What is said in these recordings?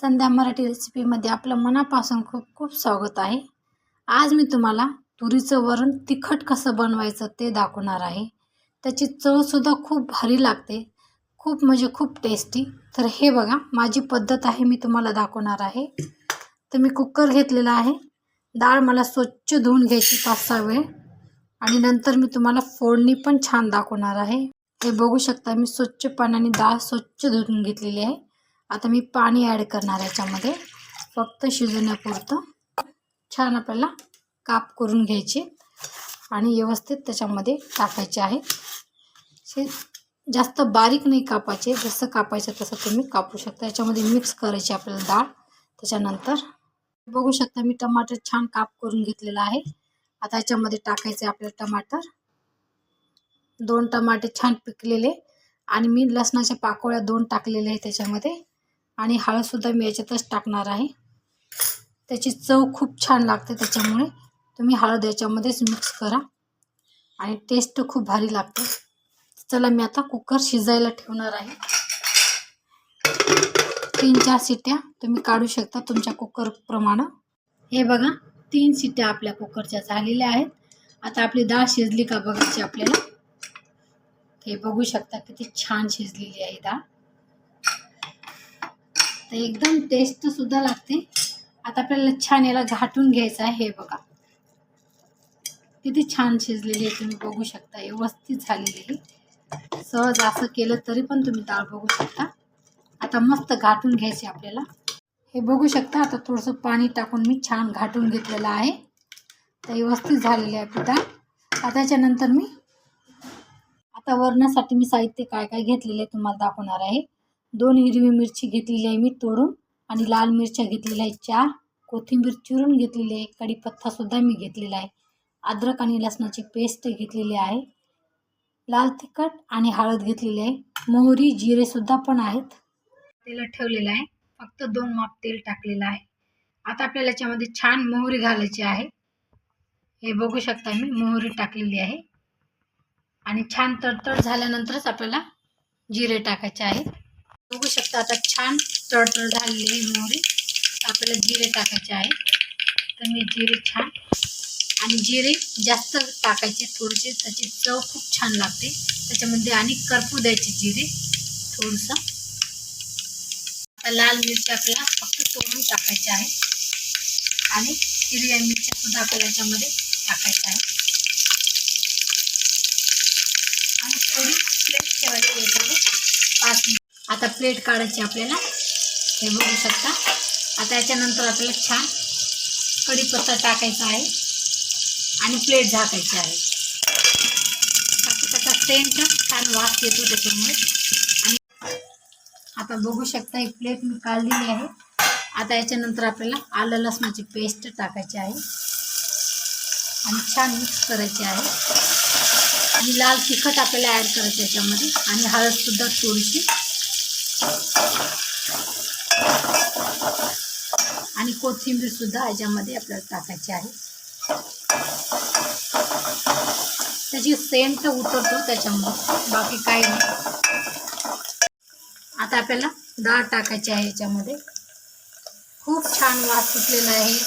संध्या मराठी रेसिपीमध्ये आपलं मनापासून खूप खूप स्वागत आहे. आज मी तुम्हाला तुरीचं वरण तिखट कसं बनवायचं ते दाखवणार आहे. त्याची चवसुद्धा खूप भारी लागते. खूप म्हणजे खूप टेस्टी तर हे बघा माझी पद्धत आहे मी तुम्हाला दाखवणार आहे. तर मी कुकर घेतलेला आहे. डाळ मला स्वच्छ धुवून घ्यायची पाच सहा वेळ. आणि नंतर मी तुम्हाला फोडणी पण छान दाखवणार आहे. हे बघू शकता मी स्वच्छ पाण्याने डाळ स्वच्छ धुवून घेतलेली आहे. आता मी पाणी ॲड करणार याच्यामध्ये. फक्त शिजवण्यापुरतं. छान आपल्याला काप करून घ्यायचे आणि व्यवस्थित त्याच्यामध्ये टाकायचे आहे. जास्त बारीक नाही कापायचे. जसं कापायचं तसं तुम्ही कापू शकता. याच्यामध्ये मिक्स करायची आपल्याला डाळ. त्याच्यानंतर बघू शकता मी टमाटर छान काप करून घेतलेला आहे. आता याच्यामध्ये टाकायचे आपले टमाटर. दोन टमाटे छान पिकलेले. आणि मी लसणाच्या पाकोळ्या दोन टाकलेल्या आहे त्याच्यामध्ये. आणि हळदसुद्धा मी याच्यातच टाकणार आहे. त्याची चव खूप छान लागते त्याच्यामुळे तुम्ही हळद याच्यामध्येच मिक्स करा. आणि टेस्ट खूप भारी लागते. चला मी आता कुकर शिजायला ठेवणार आहे. तीन चार शिट्ट्या तुम्ही काढू शकता तुमच्या कुकरप्रमाणे हे बघा तीन शिट्ट्या आपल्या कुकरच्या झालेल्या आहेत. आता आपली डाळ शिजली का बघायची आपल्याला? हे बघू शकता किती छान शिजलेली आहे डाळ. तर एकदम टेस्ट सुद्धा लागते. आता आपल्याला छान याला घाटून घ्यायचं आहे हे बघा. किती छान शिजलेली आहे तुम्ही बघू शकता. व्यवस्थित झालेली आहे. सहज असं केलं तरी पण तुम्ही डाळ बघू शकता. आता मस्त घाटून घ्यायची आपल्याला. हे बघू शकता आता थोडंसं पाणी टाकून मी छान घाटून घेतलेलं आहे. तर व्यवस्थित झालेले आहे डाळ आता त्याच्यानंतर मी आता वरणासाठी मी साहित्य काय काय घेतलेले आहे तुम्हाला दाखवणार आहे. दोन हिरवी मिरची घेतलेली आहे मी तोडून आणि लाल मिरच्या घेतलेल्या आहे चार. कोथिंबीर चिरून घेतलेली आहे. कढीपत्तासुद्धा मी घेतलेला आहे. अद्रक आणि लसणाची पेस्ट घेतलेली आहे. लाल तिखट आणि हळद घेतलेली आहे. मोहरी जिरेसुद्धा पण आहेत. तेल ठेवलेलं आहे. फक्त दोन माप तेल टाकलेलं आहे. आता आपल्याला याच्यामध्ये छान मोहरी घालायची आहे. हे बघू शकता मी मोहरी टाकलेली आहे. आणि छान तडतड झाल्यानंतरच आपल्याला जिरे टाकायचे आहेत. बघू शकता आता छान तडतड झालेली मोहरी. आपल्याला जिरे टाकायचे आहे. तर मी जिरे छान आणि जिरे जास्त टाकायचे थोडेसे त्याची चव खूप छान लागते. त्याच्यामध्ये आणि करपू द्यायचे जिरे थोडंसं. आता लाल मिरची आपल्याला फक्त तोडून टाकायचे आहे. आणि हिरव्या मिरच्या सुद्धा आपल्याला याच्यामध्ये टाकायच्या आहे. आणि थोडी प्लेट ठेवायची याच्यावर. पाच मिनिट. आता प्लेट काढायची आपल्याला. हे बघू शकता. आता याच्यानंतर आपल्याला छान कढीपत्ता टाकायचा आहे. आणि प्लेट झाकायची आहे. आता त्याचा सेंट छान वास येतो त्याच्यामुळे. आणि आता बघू शकता ही प्लेट मी काढलेली आहे. आता याच्यानंतर आपल्याला आलं लसणाची पेस्ट टाकायची आहे. आणि छान मिक्स करायची आहे. आणि लाल तिखट आपल्याला ॲड करायचं याच्यामध्ये. आणि हळदसुद्धा थोडीशी. आणि कोथिंबीर सुद्धा याच्यामध्ये आपल्याला टाकायची आहे. त्याची सेंट उतरतो त्याच्यामुळे बाकी काही नाही. आता आपल्याला डाळ टाकायची आहे याच्यामध्ये. खूप छान वास सुटलेला आहे.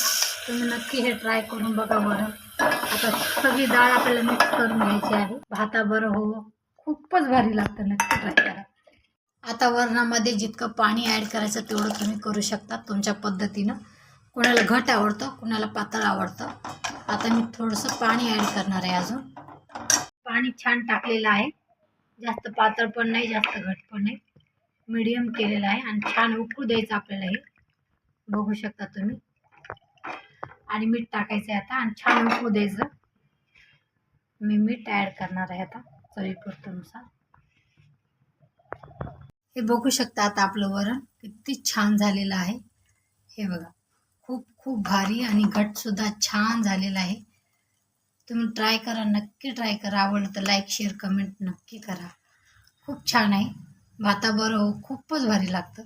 तुम्ही नक्की हे ट्राय करून बघा बरं. आता सगळी डाळ आपल्याला मिक्स करून घ्यायची आहे. भाताबरं हो खूपच भारी लागतं नक्की ट्राय करा. आता वरणामध्ये जितकं पाणी ॲड करायचं तेवढं तुम्ही करू शकता तुमच्या पद्धतीनं. कुणाला घट आवडतं कुणाला पातळ आवडतं. आता मी थोडंसं पाणी ॲड करणार आहे अजून. पाणी छान टाकलेलं आहे. जास्त पातळ पण नाही जास्त घट पण नाही. मीडियम केलेलं आहे आणि छान उकळू द्यायचं आपल्याला हे. बघू शकता तुम्ही. आणि मीठ टाकायचं आहे आता आणि छान उकळू द्यायचं. मी मीठ ॲड करणार आहे आता चवीपुरतनुसार हे बघू शकता आता आपलं वरण किती छान झालेलं आहे. हे बघा खूप खूप भारी आणि घटसुद्धा छान झालेला आहे. तुम्ही ट्राय करा नक्की ट्राय करा. आवडलं तर लाईक शेअर कमेंट नक्की करा. खूप छान आहे. भाताबरोबर खूपच भारी लागतं.